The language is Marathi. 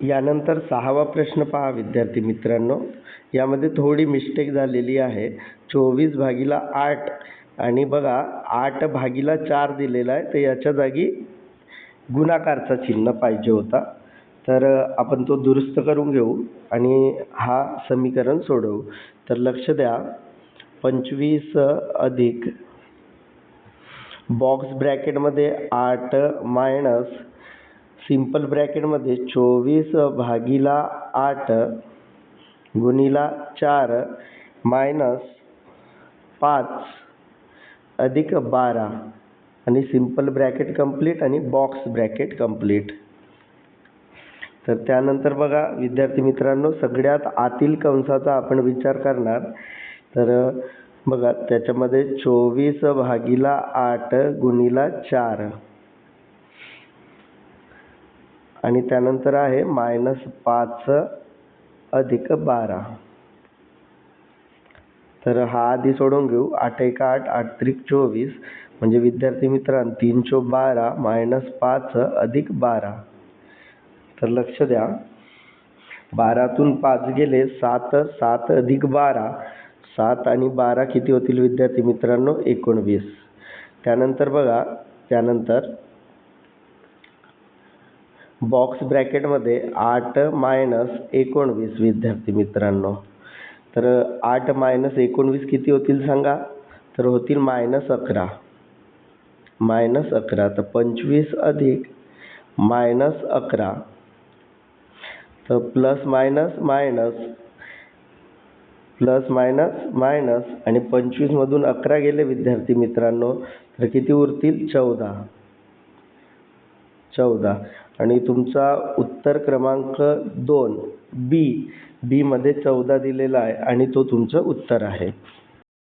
यानंतर सहावा प्रश्न पहा विद्यार्थी मित्रांनो. यामध्ये थोडी मिस्टेक झालेली आहे. चोवीस भागीला आठ. आणि बघा आठ भागीला चार दिलेला आहे तर याच्या जागी गुणाकारचा चिन्ह पाहिजे होता. तर आपण तो दुरुस्त करून घेऊ आणि हा समीकरण सोडवू. तर लक्ष द्या. पंचवीस अधिक. बॉक्स ब्रॅकेटमध्ये आठ मायनस सिंपल ब्रॅकेटमध्ये चोवीस भागीला आठ गुणिला चार मायनस पाच अधिक बारा. आणि सिंपल ब्रॅकेट कंप्लीट आणि बॉक्स ब्रॅकेट कंप्लीट. तर त्यानंतर बघा विद्यार्थी मित्रांनो सगळ्यात आतील कंसाचा आपण विचार करणार. तर बघा त्याच्यामध्ये चोवीस भागीला आठ गुणिला चार. आणि त्यानंतर आहे मायनस पाच अधिक बारा. तर हा आधी सोडून घेऊ. आठ एक आठ आठ त्रिक चोवीस. म्हणजे विद्यार्थी मित्रांनो तीन चो बारा मायनस पाच अधिक बारा. तर लक्ष द्या. बारातून पाच गेले सात सात अधिक बारा. सात आणि बारा किती होतील विद्यार्थी मित्रांनो? एकोणवीस. त्यानंतर बघा त्यानंतर बॉक्स ब्रॅकेटमध्ये आठ मायनस एकोणवीस विद्यार्थी मित्रांनो. तर आठ मायनस एकोणवीस किती होतील सांगा? तर होतील मायनस अकरा. मायनस अकरा तर पंचवीस अधिक मायनस अकरा. तर plus minus minus plus minus minus आणि पंचवीसमधून अकरा गेले विद्यार्थी मित्रांनो. तर किती उरतील? चौदा. चौदा. आणि तुमचा उत्तर क्रमांक दोन बी बीमध्ये चौदा दिलेला आहे आणि तो तुमचं उत्तर आहे.